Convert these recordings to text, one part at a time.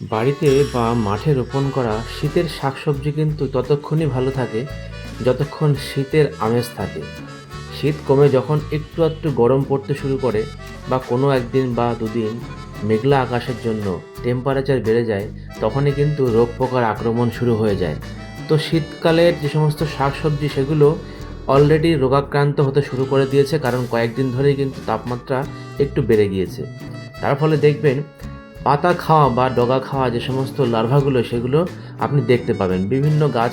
বাড়িতে বা মাঠে রোপণ করা শীতের শাকসবজি কিন্তু ততক্ষণই ভালো থাকে, যতক্ষণ শীতের আমেজ থাকে। শীত কমে যখন একটু একটু গরম পড়তে শুরু করে বা কোনো একদিন বা দুদিন মেঘলা আকাশের জন্য টেম্পারেচার বেড়ে যায়, তখনই কিন্তু রোগ পোকার আক্রমণ শুরু হয়ে যায়। তো শীতকালের যে সমস্ত শাকসবজি, সেগুলো অলরেডি রোগাক্রান্ত হতে শুরু করে দিয়েছে, কারণ কয়েকদিন ধরেই কিন্তু তাপমাত্রা একটু বেড়ে গিয়েছে। তার ফলে দেখবেন পাতা খাওয়া বা ডগা খাওয়া যে সমস্ত লার্ভাগুলো সেগুলো আপনি দেখতে পাবেন। বিভিন্ন গাছ,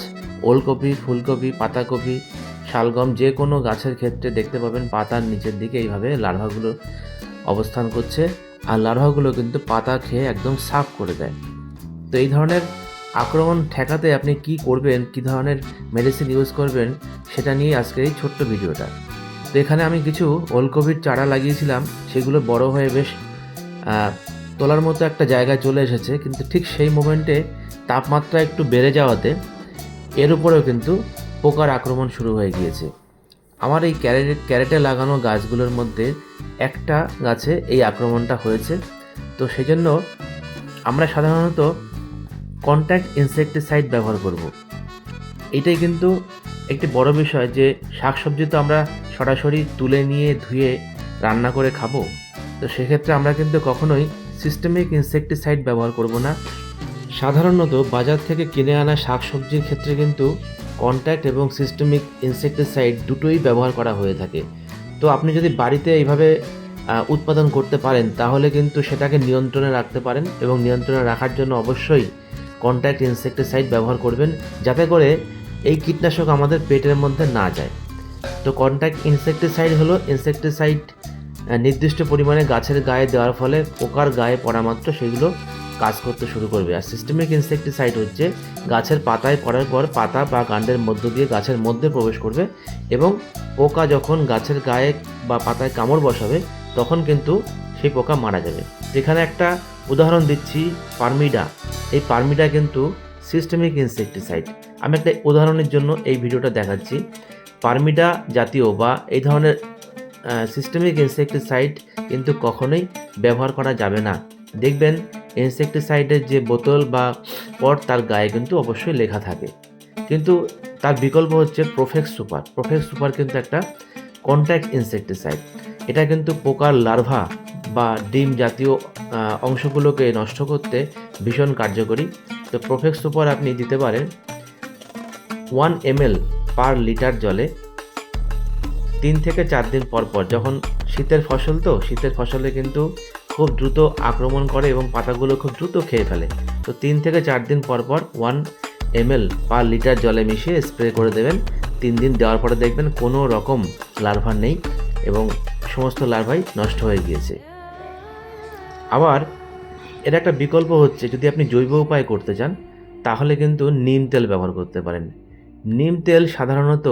ওলকপি, ফুলকপি, পাতাকপি, শালগম, যে কোনো গাছের ক্ষেত্রে দেখতে পাবেন পাতার নিচের দিকে এইভাবে লার্ভাগুলো অবস্থান করছে। আর লার্ভাগুলো কিন্তু পাতা খেয়ে একদম সাফ করে দেয়। তো এই ধরনের আক্রমণ ঠেকাতে আপনি কি করবেন, কি ধরনের মেডিসিন ইউজ করবেন, সেটা নিয়ে আজকের এই ছোট্ট ভিডিওটা। তো এখানে আমি কিছু ওলকপির চারা লাগিয়েছিলাম, সেগুলো বড় হয়ে বেশ তোলার মতো একটা জায়গায় চলে এসেছে, কিন্তু ঠিক সেই মোমেন্টে তাপমাত্রা একটু বেড়ে যাওয়াতে এর উপরেও কিন্তু পোকার আক্রমণ শুরু হয়ে গিয়েছে। আমার এই ক্যারেটে ক্যারেটে লাগানো গাছগুলোর মধ্যে একটা গাছে এই আক্রমণটা হয়েছে। তো সেই জন্য আমরা সাধারণত কন্ট্যাক্ট ইনসেকটিসাইড ব্যবহার করব। এটাই কিন্তু একটি বড় বিষয় যে শাকসবজি তো আমরা সরাসরি তুলে নিয়ে ধুয়ে রান্না করে খাব। তো সেক্ষেত্রে আমরা কিন্তু কখনোই সিস্টেমিক ইনসেকটিসাইড ব্যবহার করব না। সাধারণত বাজার থেকে কিনে আনা শাকসবজির ক্ষেত্রে কিন্তু কন্ট্যাক্ট এবং সিস্টেমিক ইনসেকটিসাইড দুটোই ব্যবহার করা হয়ে থাকে। তো আপনি যদি বাড়িতে এইভাবে উৎপাদন করতে পারেন, তাহলে কিন্তু সেটাকে নিয়ন্ত্রণে রাখতে পারেন এবং নিয়ন্ত্রণে রাখার জন্য অবশ্যই কন্ট্যাক্ট ইনসেকটিসাইড ব্যবহার করবেন, যাতে করে এই কীটনাশক আমাদের পেটের মধ্যে না যায়। তো কন্ট্যাক্ট ইনসেকটিসাইড হলো ইনসেকটিসাইড নির্দিষ্ট পরিমাণে গাছের গায়ে দেওয়ার ফলে পোকার গায়ে পড়া মাত্র সেগুলো কাজ করতে শুরু করবে। আর সিস্টেমিক ইনসেকটিসাইড হচ্ছে গাছের পাতায় পড়ার পর পাতা বা কাণ্ডের মধ্য দিয়ে গাছের মধ্যে প্রবেশ করবে এবং পোকা যখন গাছের গায়ে বা পাতায় কামড় বসাবে, তখন কিন্তু সেই পোকা মারা যাবে। যেখানে একটা উদাহরণ দিচ্ছি, পারমিডা। এই পারমিডা কিন্তু সিস্টেমিক ইনসেকটিসাইড আমি একটা উদাহরণের জন্য এই ভিডিওটা দেখাচ্ছি। পারমিডা জাতীয় বা এই ধরনের সিস্টেমিক ইনসেকটিসাইড কিন্তু কখনোই ব্যবহার করা যাবে না। দেখবেন ইনসেকটিসাইডের যে বোতল বা পট তার গায়ে কিন্তু অবশ্যই লেখা থাকে। কিন্তু তার বিকল্প হচ্ছে প্রোফেক্স সুপার প্রোফেক্স সুপার কিন্তু একটা কন্ট্যাক্ট ইনসেকটিসাইড এটা কিন্তু পোকার লার্ভা বা ডিম জাতীয় অংশগুলোকে নষ্ট করতে ভীষণ কার্যকরী। তো প্রোফেক্স সুপার আপনি দিতে পারেন। ওয়ান এমএল পার লিটার জলে তিন থেকে চার দিন পর পর, যখন শীতের ফসল তো, শীতের ফসলে কিন্তু খুব দ্রুত আক্রমণ করে এবং পাতাগুলো খুব দ্রুত খেয়ে ফেলে। তো তিন থেকে চার দিন পর পর ওয়ান এমএল পার লিটার জলে মিশিয়ে স্প্রে করে দেবেন। তিন দিন দেওয়ার পরে দেখবেন কোনো রকম লার্ভা নেই এবং সমস্ত লার্ভাই নষ্ট হয়ে গিয়েছে। আবার এর একটা বিকল্প হচ্ছে, যদি আপনি জৈব উপায় করতে চান, তাহলে কিন্তু নিম তেল ব্যবহার করতে পারেন। নিম তেল সাধারণত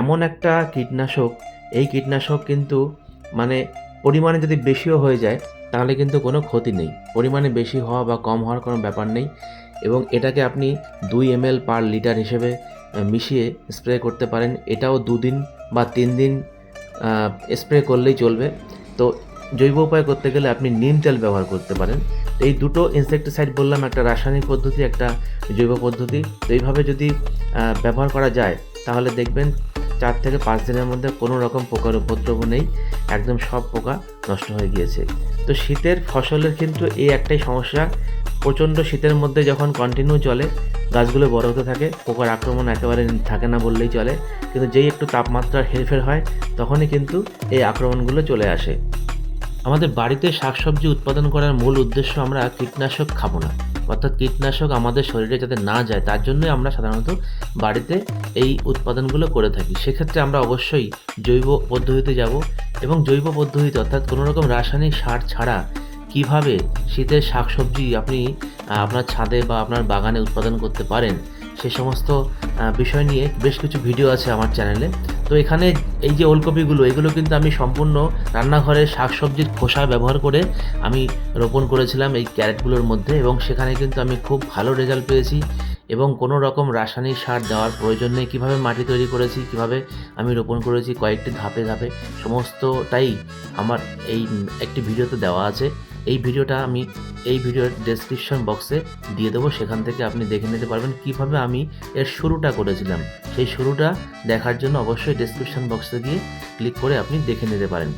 এমন একটা কীটনাশক, এই কীটনাশক কিন্তু মানে পরিমাণে যদি বেশিও হয়ে যায়, তাহলে কিন্তু কোনো ক্ষতি নেই। পরিমাণে বেশি হওয়া বা কম হওয়ার কোনো ব্যাপার নেই এবং এটাকে আপনি দুই এমএল পার লিটার হিসেবে মিশিয়ে স্প্রে করতে পারেন। এটাও দুদিন বা তিন দিন স্প্রে করলেই চলবে। তো জৈব উপায় করতে গেলে আপনি নিম তেল ব্যবহার করতে পারেন। এই দুটো ইনসেকটিসাইড বললাম, একটা রাসায়নিক পদ্ধতি, একটা জৈব পদ্ধতি। তো এইভাবে যদি ব্যবহার করা যায়, তাহলে দেখবেন চার থেকে পাঁচ দিনের মধ্যে কোনো রকম পোকার উপদ্রব নেই, একদম সব পোকা নষ্ট হয়ে গিয়েছে। তো শীতের ফসলের কিন্তু এই একটাই সমস্যা, প্রচণ্ড শীতের মধ্যে যখন কন্টিনিউ চলে, গাছগুলো বড় হতে থাকে, পোকার আক্রমণ একেবারে থাকে না বললেই চলে, কিন্তু যেই একটু তাপমাত্রার হেরফের হয়, তখনই কিন্তু এই আক্রমণগুলো চলে আসে। আমাদের বাড়িতে শাকসবজি উৎপাদন করার মূল উদ্দেশ্য আমরা কীটনাশক খাব না। অর্থাৎ কীটনাশক আমাদের শরীরে যাতে না যায়, তার জন্যই আমরা সাধারণত বাড়িতে এই উৎপাদনগুলো করে থাকি। সেক্ষেত্রে আমরা অবশ্যই জৈব পদ্ধতিতে যাব এবং জৈব পদ্ধতিতে অর্থাৎ কোনো রকম রাসায়নিক সার ছাড়া কীভাবে শীতের শাকসবজি আপনি আপনার ছাদে বা আপনার বাগানে উৎপাদন করতে পারেন, সে সমস্ত বিষয় নিয়ে বেশ কিছু ভিডিও আছে আমার চ্যানেলে। তো এখানে এই যে ওলকপিগুলো, এগুলো কিন্তু আমি সম্পূর্ণ রান্নাঘরের শাকসবজির খোসা ব্যবহার করে আমি রোপণ করেছিলাম এই ক্যারেটগুলোর মধ্যে এবং সেখানে কিন্তু আমি খুব ভালো রেজাল্ট পেয়েছি এবং কোনো রকম রাসায়নিক সার দেওয়ার প্রয়োজন নেই। কীভাবে মাটি তৈরি করেছি, কীভাবে আমি রোপণ করেছি, কয়েকটি ধাপে ধাপে সমস্তটাই আমার এই একটি ভিডিওতে দেওয়া আছে। এই ভিডিওটা আমি এই ভিডিওর ডেসক্রিপশন বক্সে দিয়ে দেবো। সেখান থেকে আপনি দেখে নিতে পারবেন কীভাবে আমি এর শুরুটা করেছিলাম। সেই শুরুটা দেখার জন্য অবশ্যই ডেসক্রিপশন বক্সে গিয়ে ক্লিক করে আপনি দেখে নিতে পারেন।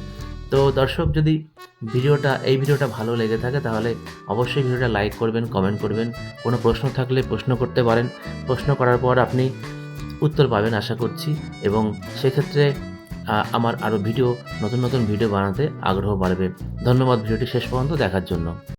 তো দর্শক, যদি ভিডিওটা, এই ভিডিওটা ভালো লেগে থাকে তাহলে অবশ্যই ভিডিওটা লাইক করবেন কমেন্ট করবেন। কোনো প্রশ্ন থাকলে প্রশ্ন করতে পারেন। প্রশ্ন করার পর আপনি উত্তর পাবেন আশা করছি এবং সেক্ষেত্রে আমার আরও ভিডিও, নতুন নতুন ভিডিও বানাতে আগ্রহ বাড়বে। ধন্যবাদ, ভিডিওটি শেষ পর্যন্ত দেখার জন্য।